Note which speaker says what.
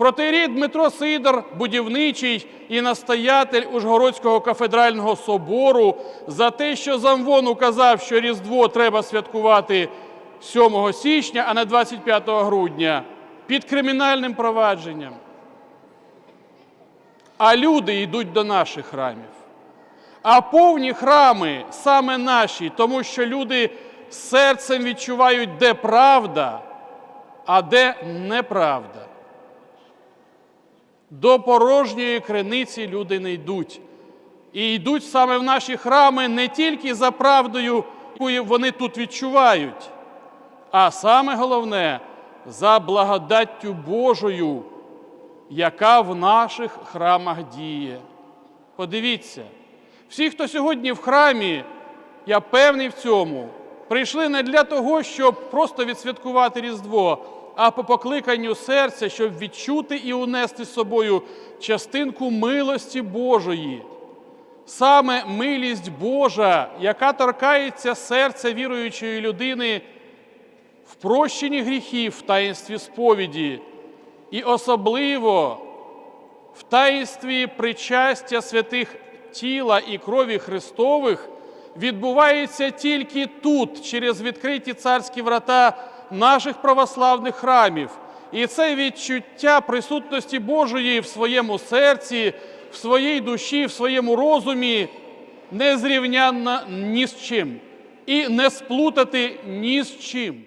Speaker 1: Протирій Дмитро Сидор, будівничий і настоятель Ужгородського кафедрального собору, за те, що замвон указав, що Різдво треба святкувати 7 січня, а не 25 грудня, під кримінальним провадженням. А люди йдуть до наших храмів. А повні храми саме наші, тому що люди серцем відчувають, де правда, а де неправда. До порожньої криниці люди не йдуть. І йдуть саме в наші храми не тільки за правдою, яку вони тут відчувають, а саме головне за благодаттю Божою, яка в наших храмах діє. Подивіться, всі, хто сьогодні в храмі, я певний в цьому, прийшли не для того, щоб просто відсвяткувати Різдво, а по покликанню серця, щоб відчути і унести з собою частинку милості Божої. Саме милість Божа, яка торкається серця віруючої людини в прощенні гріхів в таїнстві сповіді, і особливо в таїнстві причастя святих тіла і крові Христових, відбувається тільки тут, через відкриті царські врата наших православних храмів. І це відчуття присутності Божої в своєму серці, в своїй душі, в своєму розумі не зрівнянно ні з чим і не сплутати ні з чим.